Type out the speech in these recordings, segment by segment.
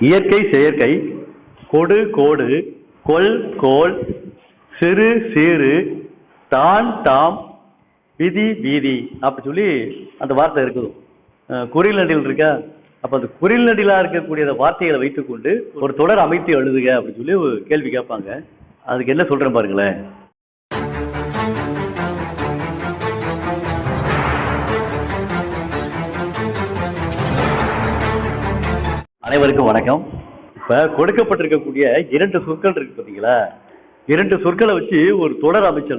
இயற்கை செயற்கை கொடு கோடு கொள் கோல் சிறு சீறு தான் தாம் விதி வீதி. அப்படி சொல்லி அந்த வார்த்தை இருக்குது. அஹ் குறில் நடில் இருக்கா? அப்ப அந்த குறில் நடிலா இருக்கக்கூடிய அந்த வார்த்தைகளை வைத்துக்கொண்டு ஒரு தொடர் அமைத்து எழுதுக அப்படின்னு சொல்லி ஒரு கேள்வி கேட்பாங்க. அதுக்கு என்ன சொல்றேன் பாருங்களேன். அனைவருக்கும் வணக்கம். இப்போ கொடுக்கப்பட்டிருக்கக்கூடிய இரண்டு சொற்கள் இருக்கு பார்த்தீங்களா இரண்டு சொற்களை வச்சு ஒரு தொடர் அமைச்சு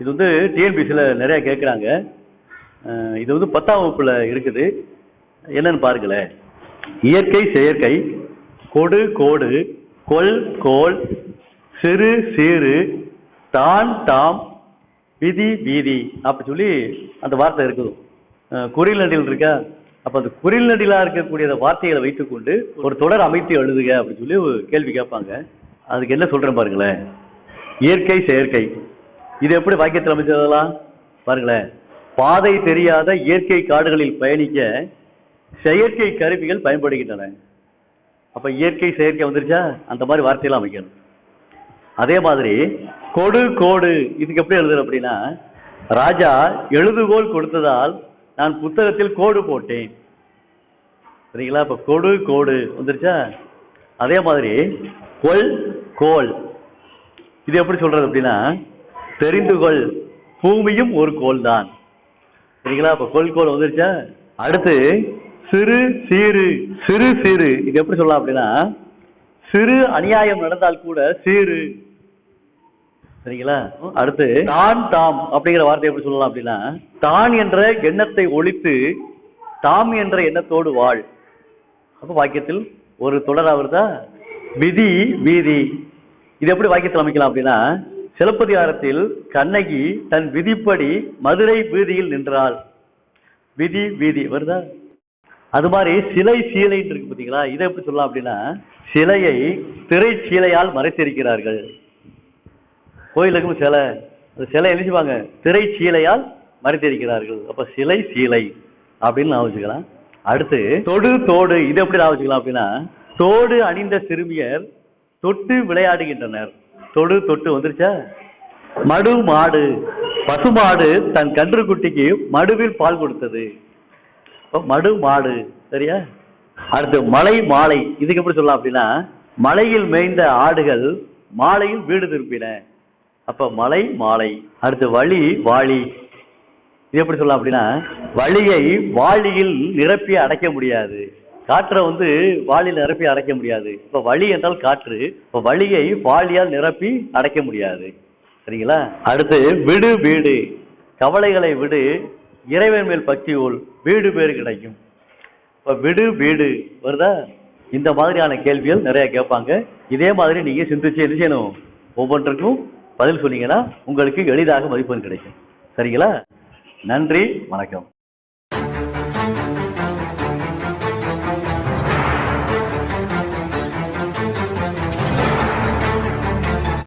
இது வந்து டிஎன்பிசியில் நிறையா கேட்குறாங்க இது வந்து பத்தாம் வகுப்பில் இருக்குது. என்னன்னு பாருங்களேன். இயற்கை செயற்கை கொடு கோடு கொள் கோல் சிறு சீறு தான் தாம் விதி வீதி அப்படி சொல்லி அந்த வார்த்தை இருக்குது. குறியில் குறில் இருக்கா? அப்ப அந்த குரில் நடிலா இருக்கக்கூடிய அந்த வார்த்தைகளை வைத்துக்கொண்டு ஒரு தொடர் அமைத்து எழுதுக அப்படின்னு சொல்லி ஒரு கேள்வி கேட்பாங்க. அதுக்கு என்ன சொல்றேன் பாருங்களேன். இயற்கை செயற்கை. இது எப்படி வாக்கியத்தில் அமைச்சதெல்லாம் பாருங்களேன். பாதை தெரியாத இயற்கை காடுகளில் பயணிக்க செயற்கை கருவிகள் பயன்படுகின்றன. அப்ப இயற்கை செயற்கை வந்துருச்சா? அந்த மாதிரி வார்த்தையெல்லாம் அமைக்கணும். அதே மாதிரி கொடு கோடு. இதுக்கு எப்படி எழுதுற அப்படின்னா ராஜா எழுதுகோல் கொடுத்ததால் நான் புத்தகத்தில் கோடு போட்டேன். சரிங்களா? இப்போ கொடு கோடு. வந்துருச்சா? அதே மாதிரி கொள் கோல் இது எப்படி சொல்றது அப்படின்னா தெரிந்து கொள். பூமியும் ஒரு கோல் தான் சரிங்களா? இப்போ கொள் கோல் வந்துருச்சா? அடுத்து சிறு சீறு. சிறு சீறு. இது எப்படி சொல்லலாம் அப்படின்னா சிறு அநியாயம் நடந்தால் கூட சீறு. சரிங்களா? அடுத்து தான் தாம் அப்படிங்கிற வார்த்தை எப்படி சொல்லலாம் அப்படின்னா தான் என்ற எண்ணத்தை ஒழித்து தாம் என்ற எண்ணத்தோடு வாழ். அப்ப வாக்கியத்தில் ஒரு தொடர் வருதா விதி வீதி. இது எப்படி வாக்கியத்தில் அமைக்கலாம் அப்படின்னா சிலப்பதிகாரத்தில் கண்ணகி தன் விதிப்படி மதுரை வீதியில் நின்றாள். விதி வீதி. வருதா? அது மாதிரி சிலை சீலைன்னு இருக்கு பார்த்தீங்களா இதை எப்படி சொல்லலாம் அப்படின்னா சிலையை திரை சீலையால் மறைத்திருக்கிறார்கள். கோயிலுக்கும் சிலை அந்த சிலை எழுதிவாங்க திரை சீலையால் மறைத்திருக்கிறார்கள். அப்ப சிலை சீலை அப்படின்னு நான் வச்சுக்கலாம். அடுத்து தொடு தோடு இது எப்படி நான் வச்சுக்கலாம் அப்படின்னா தோடு அணிந்த சிறுமியர் தொட்டு விளையாடுகின்றனர். தொடு தொட்டு வந்துருச்சா? மடு மாடு. பசுமாடு தன் கன்றுக்குட்டிக்கு மடுவில் பால் கொடுத்தது. மடு மாடு சரியா? அடுத்து மலை மாலை. இதுக்கு எப்படி சொல்லலாம் அப்படின்னா மலையில் மேய்ந்த ஆடுகள் மாலையில் வீடு திருப்பின. அப்ப மலை மாலை. அடுத்து வழி வாளி. இது எப்படி சொல்லலாம் அப்படின்னா வழியை வாளியில் நிரப்பி அடைக்க முடியாது. காற்றை வந்து வாளியில் நிரப்பி அடைக்க முடியாது. இப்ப வழி என்றால் காற்று. இப்ப வழியை வாளியால் நிரப்பி அடைக்க முடியாது. சரிங்களா? அடுத்து விடு வீடு. கவலைகளை விடு. இறைவன் மேல் பக்தி ஓல் வீடு பேர் கிடைக்கும். இப்ப விடு வீடு. வருதா? இந்த மாதிரியான கேள்விகள் நிறைய கேட்பாங்க. இதே மாதிரி நீங்க சிந்திச்சு என்ன செய்யணும்? ஒவ்வொன்றுக்கும் பதில் சொன்னீங்கன்னா உங்களுக்கு எளிதாக மதிப்பெண் கிடைக்கும். சரிங்களா? நன்றி வணக்கம்.